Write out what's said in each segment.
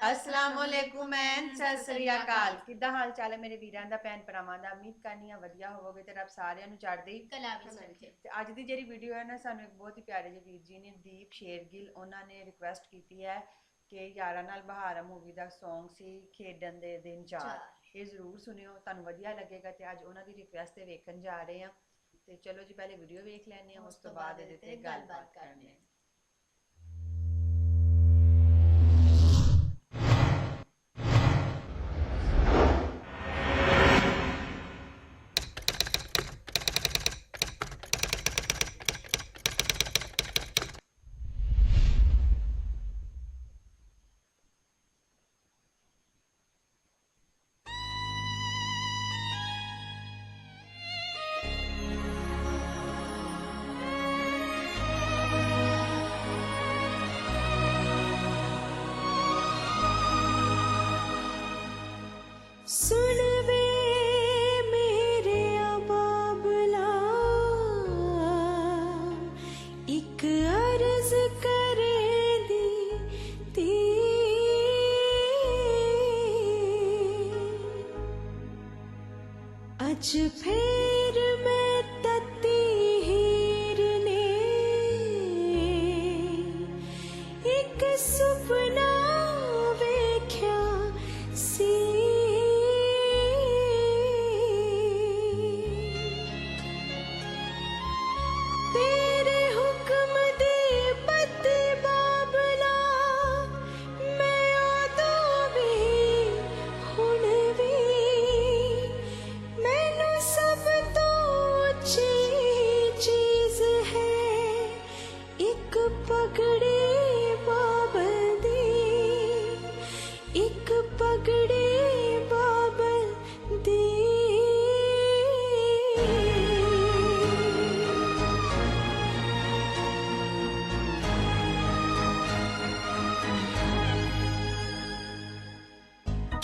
ਅਸਲਾਮ ਵਾਲੇਕੁਮ ਐਨ ਸਤਿ ਸ੍ਰੀ ਅਕਾਲ ਕਿੱਦਾਂ ਹਾਲ ਚਾਲ ਹੈ ਮੇਰੇ ਵੀਰਾਂ ਦਾ ਭੈਣ ਭਰਾਵਾਂ ਦਾ? ਉਮੀਦ ਕਰਨੀ ਆ ਵਧੀਆ ਹੋਵੋਗੇ ਤੇ ਰੱਬ ਸਾਰਿਆਂ ਨੂੰ ਚੜ੍ਹਦੀ ਕਲਾ ਵਿੱਚ ਰੱਖੇ। ਤੇ ਅੱਜ ਦੀ ਜਿਹੜੀ ਵੀਡੀਓ ਹੈ ਨਾ ਸਾਨੂੰ ਇੱਕ ਬਹੁਤ ਹੀ ਪਿਆਰੇ ਜਿਹੇ ਵੀਰ ਜੀ ਨੇ ਦੀਪ ਸ਼ੇਰਗਿੱਲ ਉਹਨਾਂ ਨੇ ਰਿਕੁਐਸਟ ਕੀਤੀ ਹੈ ਕਿ ਯਾਰਾਂ ਨਾਲ ਬਹਾਰਾ ਮੂਵੀ ਦਾ Song ਸੀ ਖੇਡਣ ਦੇ ਦਿਨ ਚਾਰ। ਚਾਰ। ਇਹ ਜ਼ਰੂਰ ਸੁਣਿਓ ਤੁਹਾਨੂੰ ਵਧੀਆ ਲੱਗੇਗਾ ਤੇ ਅੱਜ ਉਹਨਾਂ ਦੀ ਰਿਕੁਐਸਟ ਤੇ ਵੇਖਣ ਜਾ ਰਹੇ ਆ ਤੇ ਚਲੋ ਜੀ ਪਹਿਲੇ ਵੀਡੀਓ ਵੇਖ ਲੈਣੇ ਆ ਉਸ ਤੋਂ ਬਾਅਦ ਇਹਦੇ ਤੇ ਗੱਲਬਾਤ ਕਰਨੀ ਹੈ। ਅੱਜ ਫੇਰ ਮੈਂ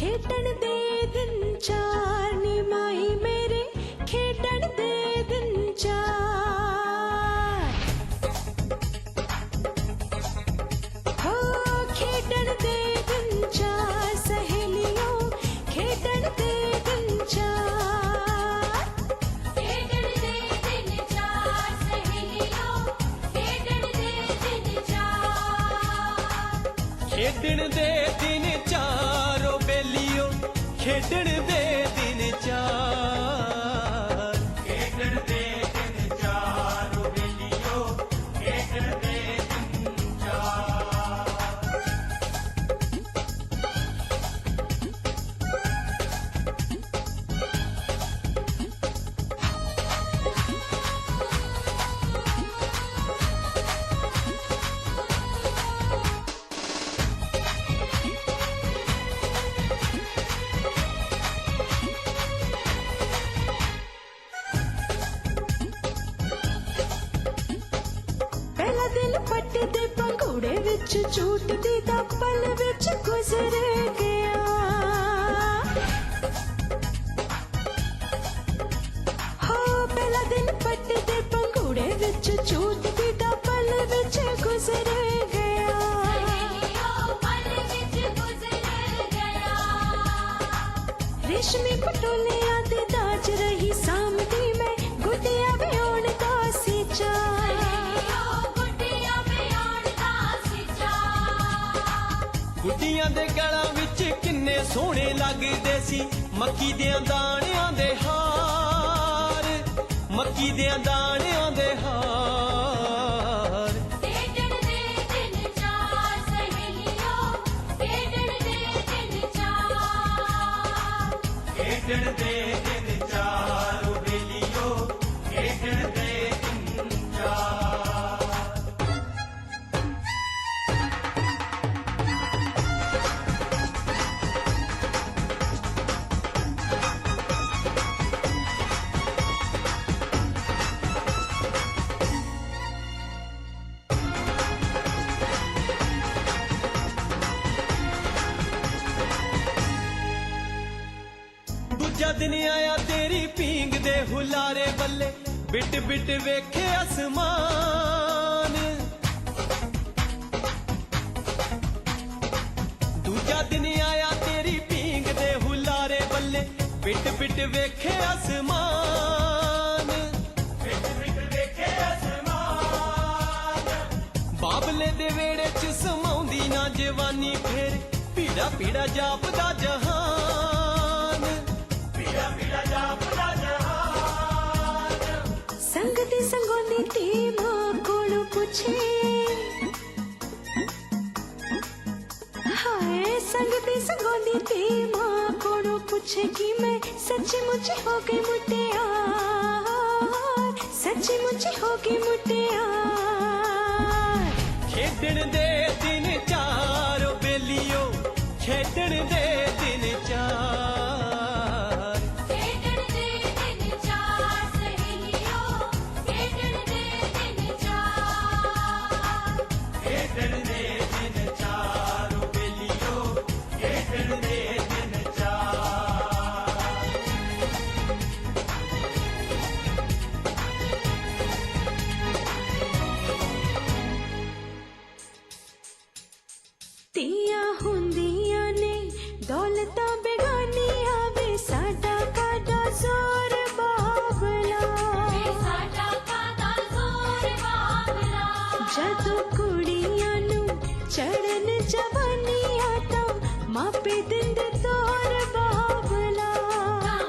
खेटण दे दिन चा ਝੂਟਦੀ ਦਾ ਪਲ ਵਿੱਚ ਗੁਜ਼ਰ ਗਿਆ। ਹੋ ਪਹਿਲਾ ਦਿਨ ਪੱਟੇ ਦੇ ਪੰਘੂੜੇ ਵਿੱਚ ਝੂਟਦੀ ਦਾ ਪਲ ਵਿੱਚ ਗੁਜ਼ਰ ਗਿਆ। ਸਹੇਲੀਓ ਪਲ ਵਿੱਚ ਗੁਜ਼ਰ ਗਿਆ ਰੇਸ਼ਮੀ ਪਟੋਲਿਆਂ ਦੇ ਗਲਾਂ ਵਿੱਚ ਕਿੰਨੇ ਸੋਹਣੇ ਲੱਗਦੇ ਸੀ। ਮੱਕੀ ਦੇ ਦਾਣਿਆਂ ਦੇ ਹਾਰ ਮੱਕੀ ਦੇ ਦਾਣਿਆਂ ਦੇ ਹਾਰ। ਦੂਜਾ ਨਹੀਂ ਆਇਆ ਤੇਰੀ ਪੀਂਗ ਦੇ ਹੁਲਾਰੇ ਬੱਲੇ। ਬਿਟ ਬਿਟ ਵੇਖੇ ਅਸਮਾਨ। ਦੂਜਾ ਦਿਨ ਆਇਆ ਤੇਰੀ ਪੀਂਗ ਦੇ ਹੁਲਾਰੇ ਬੱਲੇ। ਬਿਟ ਬਿਟ ਵੇਖੇ ਅਸਮਾਨ। ਬਿਟ ਬਿਟ ਵੇਖੇ ਅਸਮਾਨ। ਬਾਬਲੇ ਦੇ ਵੇੜੇ ਚ ਸਮਾਉਂਦੀ ਨਾ ਜਵਾਨੀ ਫੇਰ। ਪੀੜਾ ਪੀੜਾ ਜਾਪਦਾ ਜਹਾਨ। ਸੰਗੋਨੀ ਤੀ ਮਾਂ ਕੋਲੋਂ ਪੁੱਛੇ ਹਾਏ ਸੰਗ ਦੀ ਸੰਗੋਨੀ ਤੀ ਮਾਂ ਕੋਲੋਂ ਪੁੱਛੇ ਕਿ ਮੈਂ ਸੱਚੀ ਮੁੱਚੀ ਹੋ ਗਈ ਮੁਟਿਆਰ ਸੱਚੀ ਮੁੱਚੀ ਹੋ ਗਈ ਮੁਟਿਆਰ ਖੇਡਣ ਦੇ ਜਦੋਂ ਕੁੜੀਆਂ ਨੂੰ ਚੜਨ ਜਵਾਨੀਆਂ ਤਾਂ ਮਾਪੇ ਦਿੰਦੇ ਤੋਰ ਬਾਬਲਾ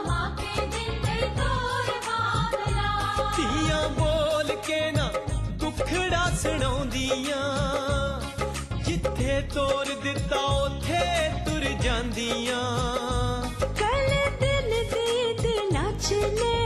ਮਾਪੇ ਦਿੰਦੇ ਤੋਰ ਬਾਬਲਾ ਧੀਆਂ ਬੋਲ ਕੇ ਨਾ ਦੁੱਖੜਾ ਸੁਣਾਉਂਦੀਆਂ ਜਿੱਥੇ ਤੋਰ ਦਿੱਤਾ ਉਥੇ ਤੁਰ ਜਾਂਦੀਆਂ ਕੱਲ ਦਿਲ ਦੇ ਤੇ ਨੱਚ ਲੈ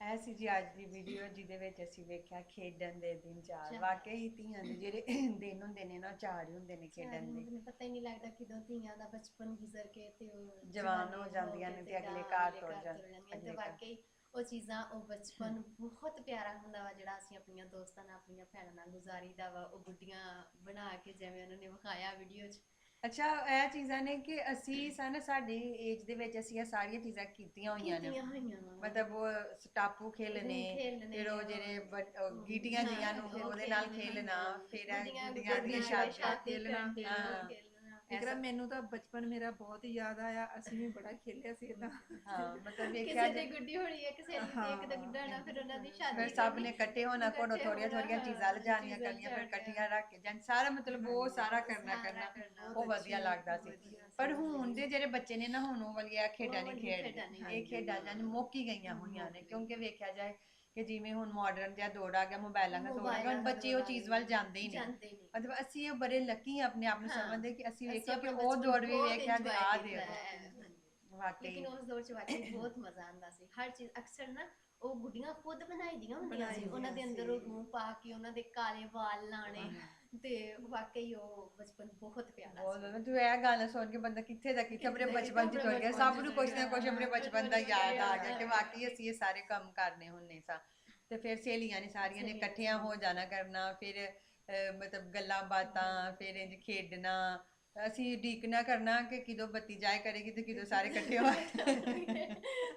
ਇਹ ਸੀ ਜੀ ਅੱਜ ਦੀ ਵੀਡੀਓ ਜਿਹਦੇ ਵਿੱਚ ਅਸੀਂ ਵੇਖਿਆ ਖੇਡਣ ਦੇ ਦਿਨ ਚਾਰ। ਵਾਕਈ ਧੀਆਂ ਦੇ ਜਿਹੜੇ ਦਿਨ ਹੁੰਦੇ ਨੇ ਨਾ ਚਾਰ ਹੀ ਹੁੰਦੇ ਨੇ ਖੇਡਣ ਦੇ। ਮੈਨੂੰ ਪਤਾ ਹੀ ਨਹੀਂ ਲੱਗਦਾ ਕਿਦੋਂ ਧੀਆਂ ਦਾ ਬਚਪਨ ਗੁਜ਼ਰ ਕੇ ਤੇ ਉਹ ਜਵਾਨ ਹੋ ਜਾਂਦੀਆਂ ਨੇ ਤੇ ਅਗਲੇ ਤਾਂ ਘਰ ਤੁਰ ਜਾਂਦੀਆਂ ਤੇ। ਵਾਕਈ ਉਹ ਚੀਜ਼ਾਂ ਉਹ ਬਚਪਨ ਬਹੁਤ ਪਿਆਰਾ ਹੁੰਦਾ ਵਾ ਜਿਹੜਾ ਅਸੀਂ ਆਪਣੀਆਂ ਦੋਸਤਾਂ ਨਾਲ ਆਪਣੀਆਂ ਭੈਣਾਂ ਨਾਲ ਗੁਜ਼ਾਰੀਦਾ ਵਾ। ਉਹ ਗੁੱਡੀਆਂ ਬਣਾ ਕੇ ਜਿਵੇਂ ਉਹਨਾਂ ਨੇ ਵਿਖਾਇਆ ਵੀਡੀਓ 'ਚ। ਅੱਛਾ ਇਹ ਚੀਜ਼ਾਂ ਨੇ ਕਿ ਅਸੀਂ ਸਨ ਸਾਡੀ ਏਜ ਦੇ ਵਿੱਚ ਅਸੀਂ ਇਹ ਸਾਰੀਆਂ ਚੀਜ਼ਾਂ ਕੀਤੀਆਂ ਹੋਈਆਂ ਨੇ। ਕੀਤੀਆਂ ਹੋਈਆਂ ਵਾ ਮਤਲਬ ਉਹ ਸਟਾਪੂ ਖੇਲਣੇ ਖੇਲਣੇ, ਫਿਰ ਉਹ ਜਿਹੜੇ ਬ- ਉਹ ਗੀਟੀਆਂ ਜੀਆਂ ਨੂੰ ਉਹਦੇ ਨਾਲ ਖੇਲਣਾ, ਫਿਰ ਇਹ ਗੁੱਡੀਆਂ ਗੁੱਡੀਆਂ ਦੀਆਂ ਸ਼ਾਦੀਆਂ ਸ਼ਾਦੀ ਖੇਲਣਾ ਖੇਲਣਾ, ਹਾਂ। ਖੇਲਣਾ। ਇਕਰਾ ਮੈਨੂੰ ਤਾਂ ਬਚਪਨ ਮੇਰਾ ਬਹੁਤ ਯਾਦ ਆਇਆ ਅਸੀਂ ਵੀ ਬੜਾ ਖੇਲਿਆ ਸੀ ਇਦਾਂ ਹਾਂ ਮਤਲਬ ਵੇਖਿਆ ਕਿਸੇ ਜੇ ਦੀ ਗੁੱਡੀ ਹੋਣੀ ਹੈ ਕਿਸੇ ਦੀ ਇੱਕ ਦਾ ਗੁੱਡਾ ਹੋਣਾ ਫਿਰ ਉਹਨਾਂ ਦੀ ਸ਼ਾਦੀ ਫਿਰ ਸਭ ਨੇ। ਇਕੱਠੇ ਹੋਣਾ ਇਕੱਠੇ ਥੋੜੀਆਂ ਥੋੜੀਆਂ ਚੀਜ਼ਾਂ ਲਿਜਾਣੀਆਂ ਕਰਨੀਆਂ ਫਿਰ। ਇਕੱਠੀਆਂ ਰੱਖ ਕੇ ਜਾਣ ਸਾਰਾ ਮਤਲਬ ਉਹ ਸਾਰਾ ਕਰਨਾ ਕਰਨਾ। ਉਹ ਵਧੀਆ ਲੱਗਦਾ ਸੀ ਪਰ ਹੁਣ ਦੇ ਜਿਹੜੇ ਬੱਚੇ ਨੇ ਨਾ ਹੁਣ ਉਹ ਵਾਲੀਆਂ ਖੇਡਾਂ ਨਹੀਂ ਖੇਡਦੇ ਇਹ ਖੇਡਾਂ ਜਾਨ ਮੁੱਕ ਹੀ ਗਈਆਂ ਹੋਈਆਂ ਨੇ ਕਿਉਂਕਿ ਵੇਖਿਆ ਜਾਏ ਕਿ ਜਿਵੇਂ ਹੁਣ ਮਾਡਰਨ ਜਿਹਾ ਦੌਰ ਆ ਗਿਆ ਮੋਬਾਈਲਾਂ ਦਾ ਦੌਰ ਆ ਗਿਆ ਹੁਣ ਬੱਚੇ ਉਹ ਆ ਚੀਜ਼ ਵੱਲ ਜਾਂਦੇ ਹੀ ਨਹੀਂ ਮਤਲਬ ਅਸੀਂ ਇਹ ਬੜੇ ਲੱਕੀ ਆਪਣੇ ਆਪ ਨੂੰ। ਸਮਝਦੇ ਕਿ ਅਸੀਂ ਵੇਖਿਆ ਕਿ ਉਹ ਦੌਰ ਵੀ ਵੇਖਿਆ ਤੇ ਆ ਦੇ। ਵਾਕਈ ਲੇਕਿਨ ਉਸ ਦੌਰ ਚ ਵਾਕਈ ਬਹੁਤ ਮਜ਼ਾ ਆਉਂਦਾ ਸੀ ਹਰ ਚੀਜ਼ ਅਕਸਰ ਨਾ ਉਹ ਗੁੱਡੀਆਂ ਖੁਦ ਬਣਾਈ ਦੀਆਂ ਹੁੰਦੀਆਂ ਸੀ। ਉਹਨਾਂ ਦੇ ਅੰਦਰ ਉਹ ਰੂਹ ਪਾ ਕੇ ਉਹਨਾਂ ਦੇ ਕਾਲੇ ਵਾਲ ਲਾਣੇ ਤੇ ਵਾਕਈ ਉਹ ਬਚਪਨ ਬਹੁਤ ਪਿਆਰਾ ਬਹੁਤ ਸੀ ਜ਼ਿਆਦਾ। ਤੂੰ ਇਹ ਗਾਣਾ ਸੁਣ ਕੇ ਬੰਦਾ ਕਿੱਥੇ ਦਾ ਕਿੱਥੇ ਆਪਣੇ ਬਚਪਨ ਚ ਤੁਰ ਗਿਆ। ਸਭ ਨੂੰ ਕੁਛ ਨਾ ਕੁਛ ਆਪਣੇ ਬਚਪਨ ਦਾ ਯਾਦ ਆ ਗਿਆ ਕਿ। ਵਾਕਈ ਅਸੀਂ ਇਹ ਸਾਰੇ ਕੰਮ ਕਰਨੇ ਹੁੰਨੇ ਸਾਂ। ਤੇ ਫਿਰ ਸਹੇਲੀਆਂ ਨੇ ਸਾਰੀਆਂ ਨੇ ਇਕੱਠੀਆਂ ਹੋ ਜਾਣਾ ਕਰਨਾ। ਫਿਰ ਮਤਲਬ ਗੱਲਾਂ ਬਾਤਾਂ ਫਿਰ ਇੰਜ ਖੇਡਣਾ। ਅਸੀਂ ਡੀਕਣਾ ਕਰਨਾ ਕਿ ਕਿਦੋਂ ਬੱਤੀ ਜਾਏ ਕਰੇਗੀ ਤੇ ਕਿਦੋਂ ਸਾਰੇ ਇਕੱਠੇ ਹੋ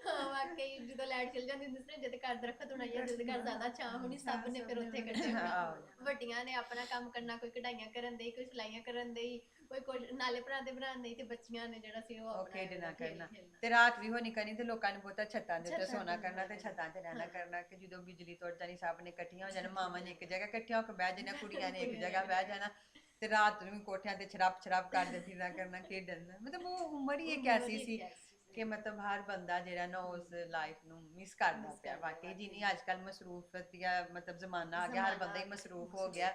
ਹਾਂ ਵਾਕਈ ਜਦੋਂ ਲਾਈਟ ਚਲ ਜਾਂਦੀ ਹੁੰਦੀ ਸੀ ਨਾ, ਜਦ ਘਰ ਦਰਖਤ ਹੋਣਾ ਜਾਂ ਜਦ ਘਰ ਜ਼ਿਆਦਾ ਛਾਂ ਹੋਣੀ ਸਭ ਨੇ ਫਿਰ ਉੱਥੇ ਇਕੱਠੇ ਹੋਣਾ। ਵੱਡੀਆਂ ਨੇ ਆਪਣਾ ਕੰਮ ਕਰਨਾ ਕੋਈ ਕਢਾਈਆਂ ਕਰਨ ਦੇ ਕੋਈ ਸਿਲਾਈਆਂ ਕਰਨ ਦੇ ਕੋਈ ਕੁਝ ਨਾਲੇ ਭਰਾ ਦੇ ਬਣਾਉਣ ਤੇ ਬੱਚੀਆਂ ਨੇ ਜਿਹੜਾ ਸੀ ਉਹ ਆਪਣਾ ਖੇਡਣਾ ਕਰਨਾ। ਤੇ ਰਾਤ ਵੀ ਹੋਣੀ ਕਰਨੀ ਤੇ ਲੋਕਾਂ ਨੇ ਬਹੁਤਾ ਛੱਤਾਂ ਦੇ ਉੱਤੇ ਸੋਣਾ ਕਰਨਾ ਤੇ ਛੱਤਾਂ ਤੇ ਰਹਿਣਾ। ਕਰਨਾ ਕਿ ਜਦੋਂ ਬਿਜਲੀ ਤੁਰ ਜਾਣੀ ਸਭ ਨੇ ਇਕੱਠੀਆਂ ਹੋ ਜਾਣਾ ਮਾਵਾਂ ਨੇ ਇੱਕ ਜਗ੍ਹਾ ਇਕੱਠੀਆਂ ਹੋ ਕੇ ਬਹਿ ਜਾਣਾ ਕੁੜੀਆਂ ਨੇ ਇੱਕ ਜਗ੍ਹਾ ਬਹਿ ਜਾਣਾ ਤੇ ਰਾਤ ਨੂੰ ਵੀ ਕੋਠਿਆਂ ਤੇ ਛਰਪ ਛਰਪ ਕਰਦੇ ਫਿਰਨਾ ਕਰਨਾ ਖੇਡਣ ਦਾ ਮਤਲਬ ਉਹ ਉਮਰ ਹੀ ਇੱਕ ਐਸੀ ਸੀ ਕਿ ਮਤਲਬ ਹਰ ਬੰਦਾ ਜਿਹੜਾ ਨਾ ਉਸ ਲਾਈਫ ਨੂੰ ਮਿਸ ਕਰਦਾ ਪਿਆ ਵਾਕਈ ਜੀ। ਨਹੀਂ ਅੱਜ ਕੱਲ ਮਸਰੂਫਤ ਦਾ ਮਤਲਬ ਜ਼ਮਾਨਾ ਆ ਗਿਆ ਹਰ ਬੰਦਾ ਹੀ ਮਸਰੂਫ ਹੋ ਗਿਆ।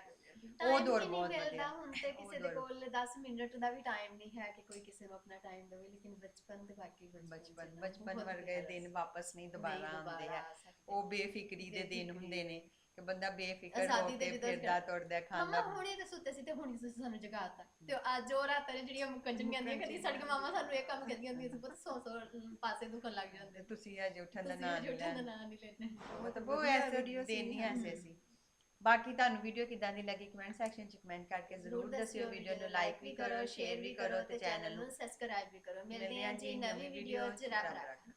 ਉਹ ਦੌਰ ਬਹੁਤ ਵਧੀਆ। ਹੁਣ ਤੇ ਕਿਸੇ ਦੇ। ਕੋਲ 10 ਮਿੰਟ ਦਾ ਵੀ ਟਾਈਮ ਨਹੀਂ ਹੈ ਕਿ ਕੋਈ ਕਿਸੇ ਨੂੰ ਆਪਣਾ ਟਾਈਮ ਦੇਵੇ ਲੇਕਿਨ ਬਚਪਨ ਤੇ ਬਾਕੀ ਬਚਪਨ ਬਚਪਨ ਵਰਗੇ ਦਿਨ ਵਾਪਸ ਨਹੀਂ ਦੁਬਾਰਾ ਆਉਂਦੇ ਆ। ਉਹ ਬੇਫਿਕਰੀ ਦੇ ਦਿਨ ਹੁੰਦੇ ਨੇ। ਕਿ ਬੰਦਾ ਬੇਫਿਕਰ ਹੋ ਆਜ਼ਾਦੀ ਦੇ ਕੇ ਜਦੋਂ ਫਿਰਦਾ ਤੁਰਦਾ ਮਾਮਾ ਖਾਂਦਾ ਹੁਣੇ ਤੇ ਸੁੱਤੇ ਸੀ ਤੇ ਹੁਣੀ ਤੁਸੀਂ ਸਾਨੂੰ ਜਗਾਤਾ ਤੇ ਅੱਜ ਉਹ ਰਾਤਾਂ ਨੇ ਜਿਹੜੀਆਂ ਮੁੱਕਣ ਜਾਂਦੀਆਂ ਕਦੀ ਸਾਡੀਆਂ ਮਾਮਾ ਸਾਨੂੰ ਇਹ ਕੰਮ ਕਹਿੰਦੀਆਂ ਹੁੰਦੀਆਂ ਸੀ ਬਹੁਤ ਸੌ ਸੌ ਪਾਸੇ ਦੁਖਣ ਲੱਗ ਜਾਂਦੇ ਤੇ ਤੁਸੀਂ ਅਜੇ ਉੱਠਣ ਦਾ ਨਾਂ ਨਹੀਂ ਲੈਣਾ। ਨਾਂ ਨਹੀਂ ਲੈਂਦੇ ਮਤਲਬ ਉਹ ਵਧੀਆ ਐਸੇ। ਦਿਨ ਹੀ ਐਸੇ ਸੀ। ਬਾਕੀ ਤੁਹਾਨੂੰ ਵੀਡੀਓ ਕਿਦਾਂ ਦੀ ਲੱਗੀ ਕਮੈਂਟ ਸੈਕਸ਼ਨ 'ਚ ਕਮੈਂਟ ਕਰਕੇ ਜ਼ਰੂਰ ਦੱਸਿਓ ਵੀਡੀਓ ਨੂੰ ਲਾਈਕ ਵੀ ਕਰੋ ਸ਼ੇਅਰ ਵੀ ਕਰੋ ਤੇ ਚੈਨਲ ਨੂੰ ਸਬਸਕ੍ਰਾਈਬ ਵੀ ਕਰੋ। ਮਿਲਦੇ ਹਾਂ ਜੀ ਨਵੀਂ ਵੀਡੀਓ ਚ ਰੱਬ ਰੱਖ।